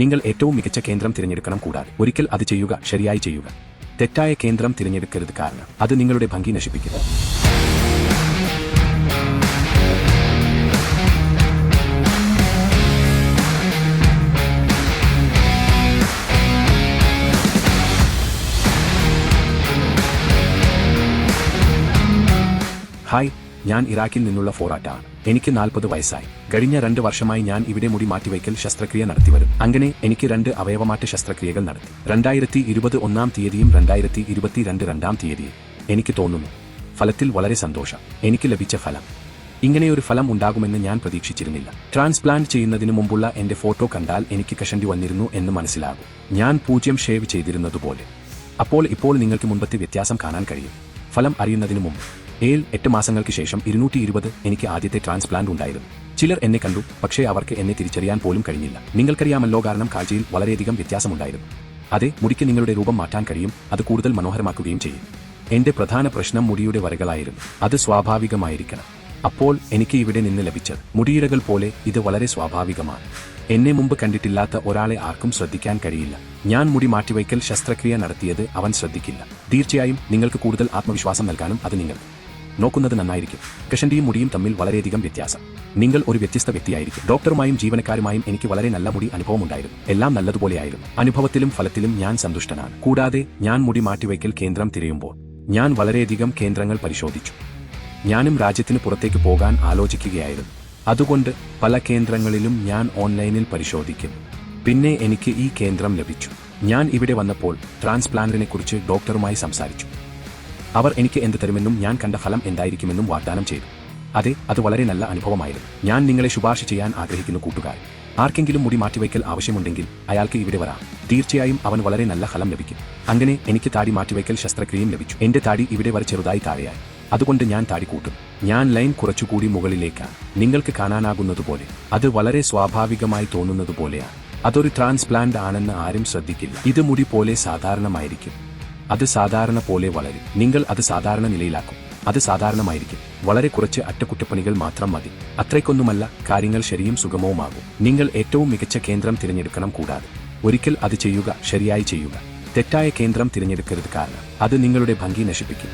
നിങ്ങൾ ഏറ്റവും മികച്ച കേന്ദ്രം തിരഞ്ഞെടുക്കണം കൂടാതെ ഒരിക്കൽ അത് ചെയ്യുക ശരിയായി ചെയ്യുക. തെറ്റായ കേന്ദ്രം തിരഞ്ഞെടുക്കരുത് കാരണം അത് നിങ്ങളുടെ ഭംഗി നശിപ്പിക്കും. ഹായ് ഞാൻ ഇറാഖിൽ നിന്നുള്ള ഫോറാറ്റാണ്. എനിക്ക് നാൽപ്പത് വയസ്സായി. കഴിഞ്ഞ രണ്ട് വർഷമായി ഞാൻ ഇവിടെ മുടി മാറ്റിവയ്ക്കൽ ശസ്ത്രക്രിയ നടത്തിവരും അങ്ങനെ എനിക്ക് രണ്ട് അവയവമാറ്റ ശസ്ത്രക്രിയകൾ നടത്തി. രണ്ടായിരത്തി ഇരുപത് ഒന്നാം തീയതിയും രണ്ടായിരത്തി ഇരുപത്തിരണ്ട് രണ്ടാം തീയതിയും എനിക്ക് തോന്നുന്നു. ഫലത്തിൽ വളരെ സന്തോഷം. എനിക്ക് ലഭിച്ച ഫലം. ഇങ്ങനെയൊരു ഫലം ഉണ്ടാകുമെന്ന് ഞാൻ പ്രതീക്ഷിച്ചിരുന്നില്ല. ട്രാൻസ്പ്ലാന്റ് ചെയ്യുന്നതിന് മുമ്പുള്ള എന്റെ ഫോട്ടോ കണ്ടാൽ എനിക്ക് കഷണ്ടി വന്നിരുന്നു എന്ന് മനസ്സിലാകും. ഞാൻ പൂജ്യം ഷേവ് ചെയ്തിരുന്നതുപോലെ. അപ്പോൾ ഇപ്പോൾ നിങ്ങൾക്ക് മുൻപത്തെ വ്യത്യാസം കാണാൻ കഴിയും. ഫലം അറിയുന്നതിന് മുമ്പ്. ഏഴ് എട്ട് മാസങ്ങൾക്ക് ശേഷം ഇരുന്നൂറ്റി ഇരുപത് എനിക്ക് ആദ്യത്തെ ട്രാൻസ്പ്ലാന്റ് ഉണ്ടായിരുന്നു ചിലർ എന്നെ കണ്ടു പക്ഷേ അവർക്ക് എന്നെ തിരിച്ചറിയാൻ പോലും കഴിഞ്ഞില്ല. നിങ്ങൾക്കറിയാമല്ലോ കാരണം കാഴ്ചയിൽ വളരെയധികം വ്യത്യാസമുണ്ടായിരുന്നു. അതെ മുടിക്ക് നിങ്ങളുടെ രൂപം മാറ്റാൻ കഴിയും അത് കൂടുതൽ മനോഹരമാക്കുകയും ചെയ്യും. എന്റെ പ്രധാന പ്രശ്നം മുടിയുടെ വരകളായിരുന്നു അത് സ്വാഭാവികമായിരിക്കണം. അപ്പോൾ എനിക്ക് ഇവിടെ നിന്ന് ലഭിച്ചത് മുടിയിഴകൾ പോലെ ഇത് വളരെ സ്വാഭാവികമാണ്. എന്നെ മുമ്പ് കണ്ടിട്ടില്ലാത്ത ഒരാളെ ആർക്കും ശ്രദ്ധിക്കാൻ കഴിയില്ല. ഞാൻ മുടി മാറ്റിവയ്ക്കൽ ശസ്ത്രക്രിയ നടത്തിയത് അവൻ ശ്രദ്ധിക്കില്ല. തീർച്ചയായും നിങ്ങൾക്ക് കൂടുതൽ ആത്മവിശ്വാസം നൽകാനും അത് നിങ്ങൾ നോക്കുന്നത് നന്നായിരിക്കും. കൃഷന്റെയും മുടിയും തമ്മിൽ വളരെയധികം വ്യത്യാസം. നിങ്ങൾ ഒരു വ്യത്യസ്ത വ്യക്തിയായിരിക്കും. ഡോക്ടറുമായും ജീവനക്കാരുമായും എനിക്ക് വളരെ നല്ല മുടി അനുഭവമുണ്ടായിരുന്നു. എല്ലാം നല്ലതുപോലെയായിരുന്നു അനുഭവത്തിലും ഫലത്തിലും ഞാൻ സന്തുഷ്ടനാണ്. കൂടാതെ ഞാൻ മുടി മാറ്റിവയ്ക്കൽ കേന്ദ്രം തിരയുമ്പോൾ ഞാൻ വളരെയധികം കേന്ദ്രങ്ങൾ പരിശോധിച്ചു. ഞാനും രാജ്യത്തിന് പുറത്തേക്ക് പോകാൻ ആലോചിക്കുകയായിരുന്നു. അതുകൊണ്ട് പല കേന്ദ്രങ്ങളിലും ഞാൻ ഓൺലൈനിൽ പരിശോധിക്കും. പിന്നെ എനിക്ക് ഈ കേന്ദ്രം ലഭിച്ചു. ഞാൻ ഇവിടെ വന്നപ്പോൾ ട്രാൻസ്പ്ലാന്റിനെക്കുറിച്ച് ഡോക്ടറുമായി സംസാരിച്ചു. അവർ എനിക്ക് എന്ത് തരുമെന്നും ഞാൻ കണ്ട ഫലം എന്തായിരിക്കുമെന്നും വാഗ്ദാനം ചെയ്തു. അതെ അത് വളരെ നല്ല അനുഭവമായിരുന്നു. ഞാൻ നിങ്ങളെ ശുപാർശ ചെയ്യാൻ ആഗ്രഹിക്കുന്നു കൂട്ടുകാർ. ആർക്കെങ്കിലും മുടി മാറ്റിവയ്ക്കൽ ആവശ്യമുണ്ടെങ്കിൽ അയാൾക്ക് ഇവിടെ വരാം. തീർച്ചയായും അവൻ വളരെ നല്ല ഫലം ലഭിക്കും. അങ്ങനെ എനിക്ക് താടി മാറ്റിവയ്ക്കൽ ശസ്ത്രക്രിയയും ലഭിച്ചു. എന്റെ താടി ഇവിടെ വരെ ചെറുതായി താഴെയായി. അതുകൊണ്ട് ഞാൻ താടി കൂട്ടും. ഞാൻ ലൈൻ കുറച്ചുകൂടി മുകളിലേക്കാണ്. നിങ്ങൾക്ക് കാണാനാകുന്നതുപോലെ. അത് വളരെ സ്വാഭാവികമായി തോന്നുന്നതുപോലെയാണ്. അതൊരു ട്രാൻസ്പ്ലാന്റ് ആണെന്ന് ആരും ശ്രദ്ധിക്കില്ല. ഇത് മുടി പോലെ സാധാരണമായിരിക്കും. അത് സാധാരണ പോലെ വളരും. നിങ്ങൾ അത് സാധാരണ നിലയിലാക്കും. അത് സാധാരണമായിരിക്കും. വളരെ കുറച്ച് അറ്റകുറ്റപ്പണികൾ മാത്രം മതി. അത്രയ്ക്കൊന്നുമല്ല കാര്യങ്ങൾ ശരിയും സുഗമവുമാകും. നിങ്ങൾ ഏറ്റവും മികച്ച കേന്ദ്രം തിരഞ്ഞെടുക്കണം കൂടാതെ. ഒരിക്കൽ അത് ചെയ്യുക ശരിയായി ചെയ്യുക. തെറ്റായ കേന്ദ്രം തിരഞ്ഞെടുക്കരുത് കാരണം അത് നിങ്ങളുടെ ഭംഗി നശിപ്പിക്കും.